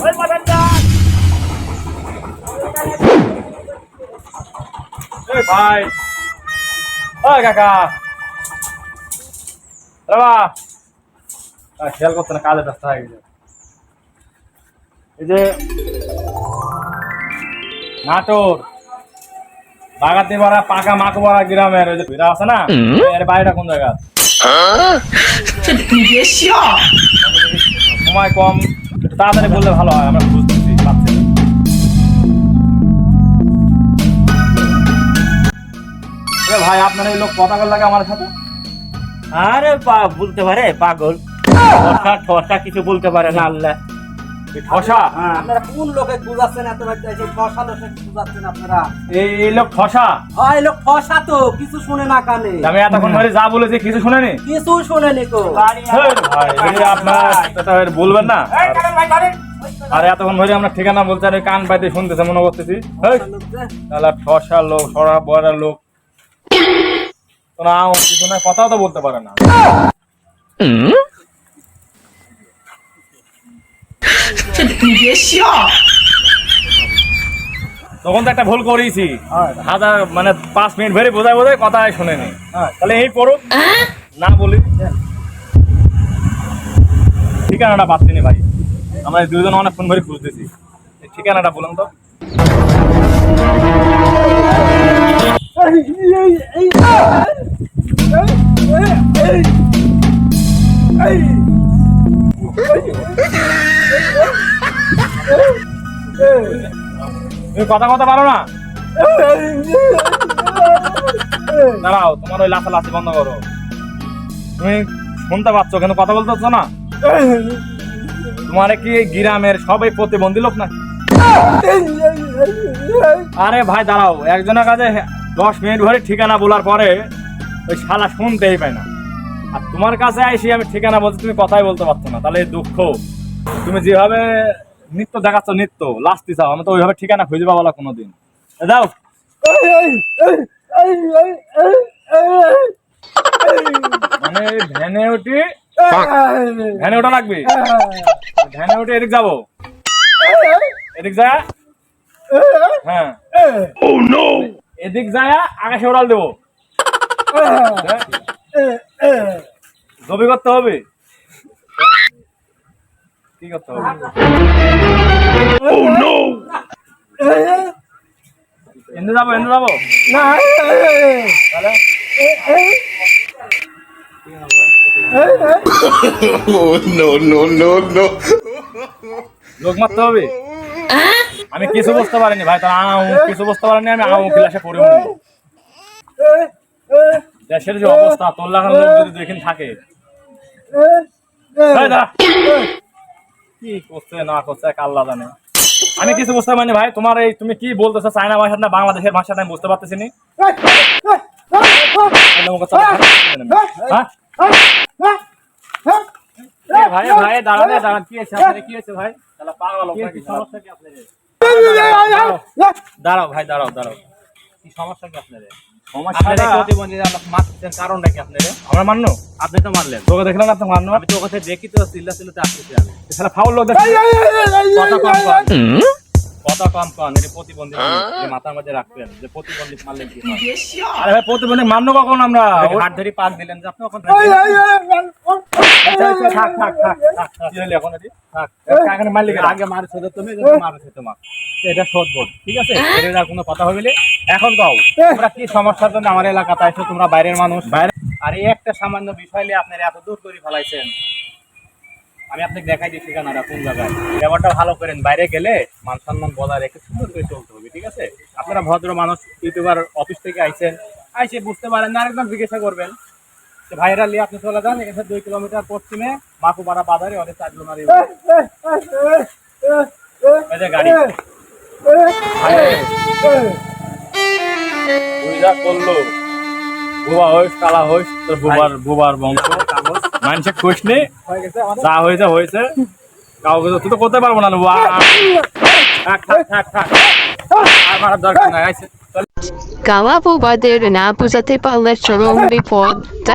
ওই মাদারদার এই ভাই ওই কাকা বাবা খেয়াল করতে না কাজে ব্যস্ত হয়ে গেছে এই যে নাটোর বাগাতি পাড়া পাকা মাকুপাড়া গ্রামের ওই যে ভিড়া আছে না এর বাড়িটা কোন জায়গা সময় কম একটু তাড়াতাড়ি বললে ভালো হয় আমরা বুঝতেছি পাচ্ছি ভাই আপনার এই লোক কথা লাগে আমার সাথে? আরে পা বলতে পারে পাগল। ঠসা কিছু বলতে পারে না আল্লাহ। ঠসা আপনারা কোন লোকে বুঝাচ্ছেন এত বাচ্চা ঠসা লোকে বুঝাচ্ছেন আপনারা। এই লোক ঠসা হয় লোক ঠসা তো কিছু শুনে না কানে। আমি এতক্ষণ ধরে যা বলেছি কিছু শুনেনি? কিছু শুনেনি তো। আপনার বলবেন না। আর এতক্ষণ ধরে আমরা ঠিকানা বলতে আর কান পাইতে শুনতেছে মনে করতেছি। তাহলে ঠসা লোক সরা বড়া লোক। কিছু না কথাও তো বলতে পারে না। তখন তো একটা ভুল করেছি হাজার মানে পাঁচ মিনিট ধরে বোঝায় বোঝায় কথাই শুনেনি তাহলে এই পড়ুক না বলি ঠিকানাটা পাচ্ছি নি ভাই আমরা দুজন অনেক ফোন ধরে খুঁজতেছি ঠিকানাটা বলুন তো তুমি কথা কথা পারো না? দাঁড়াও, তোমার ওই লাফালাফি বন্ধ করো। তুমি শুনতে পাচ্ছ, কিন্তু কথা বলতে পারছ না? তোমার কি গ্রামের সবাই প্রতিবন্ধী লোক না আরে ভাই, দাঁড়াও, একজনের কাছে দশ মিনিট ধরে ঠিকানা বলার পরে ওই শালা শুনতেই পায় না। আর তোমার কাছে আইসি, আমি ঠিকানা বলছি, তুমি কথাই বলতে পারছ না। তাহলে দুঃখ, তুমি যেভাবে নৃত্য দেখাচ্ছ নৃত্য, লাস্টি চাও আমি তো ওইভাবে ঠিকানা খুঁজে পাবো না কোনোদিন। দাও মানে ভ্যানে উঠি, ভ্যানে ওটা লাগবে। ভ্যানে উঠে এদিক যাব। এদিক যা হ্যাঁ। এদিক যায়, আকাশে ওড়াল দেবো। জবি করতে হবে। কি করতে হবে? এনে যাব এনে যাব। no! লোক মারতে হবে? আমি কিছু বুঝতে পারিনি ভাই তার কিছু বুঝতে পারিনি আমি আউ ক্লাসে পড়ে উঠি দেশের যে অবস্থা তোর লাগানো লোক যদি এখানে থাকে। কি করছে না করছে এক আল্লাহ জানে। আমি কিছু বুঝতে পারিনি ভাই তোমার এই তুমি কি বলতেছো চায়না ভাষা না বাংলাদেশের ভাষা আমি বুঝতে পারতেছি নি হ্যাঁ? এই ভাই ভাই দাঁড়ান দাঁড়ান কি হয়েছে আপনার কি হয়েছে ভাই? তাহলে পাগল সমস্যা কি আপনার দাঁড়াও ভাই দাঁড়াও দাঁড়াও। কি সমস্যা কি আপনাদের? কারণটা কি আপনাদের? আমরা মানলো আপনি তো মারলেন তোকে দেখলাম না তো মানলো আমি তো ওখানে দেখি তো চিল্লা চিল্লাতে আসতেছি আমি। ফাউল লোক কথা কম কথা কম কন এটা প্রতিবন্ধী মাথার মধ্যে রাখবেন যে প্রতিবন্ধী কি আরে ভাই প্রতিবন্ধী কখন আমরা? হাত ধরে পাক দিলেন যে আপনি ওখানে থাক থাক থাক থাক। কি হলো এখন এটি? থাক। এখানে মারলি? আগে মারছে তো তুমি মারছে তোমাক এটা শোধবোধ ঠিক আছে? এর আর কোনো কথা হবে এখন কও তোমরা কি সমস্যার জন্য আমার এলাকাতে আইছো? তোমরা বাইরের মানুষ? বাইরে- আর এই একটা সামান্য বিষয় নিয়ে আপনারা এত দূর করে ফেলাইছেন আমি আপনাকে দেখাই দিই ঠিকানাটা কোন জায়গায় ব্যাপারটা ভালো করেন বাইরে গেলে মান সম্মান বজায় রেখে সুন্দর করে চলতে হবে ঠিক আছে আপনারা ভদ্র মানুষ ইউটিউবার অফিস থেকে আইছেন আইসে বুঝতে পারেন না আরেকদম জিজ্ঞাসা করবেন ভাইরা নিয়ে আপনি চলে যান এখানে দুই কিলোমিটার পশ্চিমে মাকুপাড়া বাজারে অনেক চারজন আর গাড়ি করল বুবা হইস কালা হইস তোর বোবার বোবার বংশ। মানুষে গেছে আমাদের যা হয়েছে হয়েছে। কাউকে তো তুই তো করতে পারব না মারার দরকার আইসে। বোবাদের না বুঝাতে পারলে চরম বিপদ।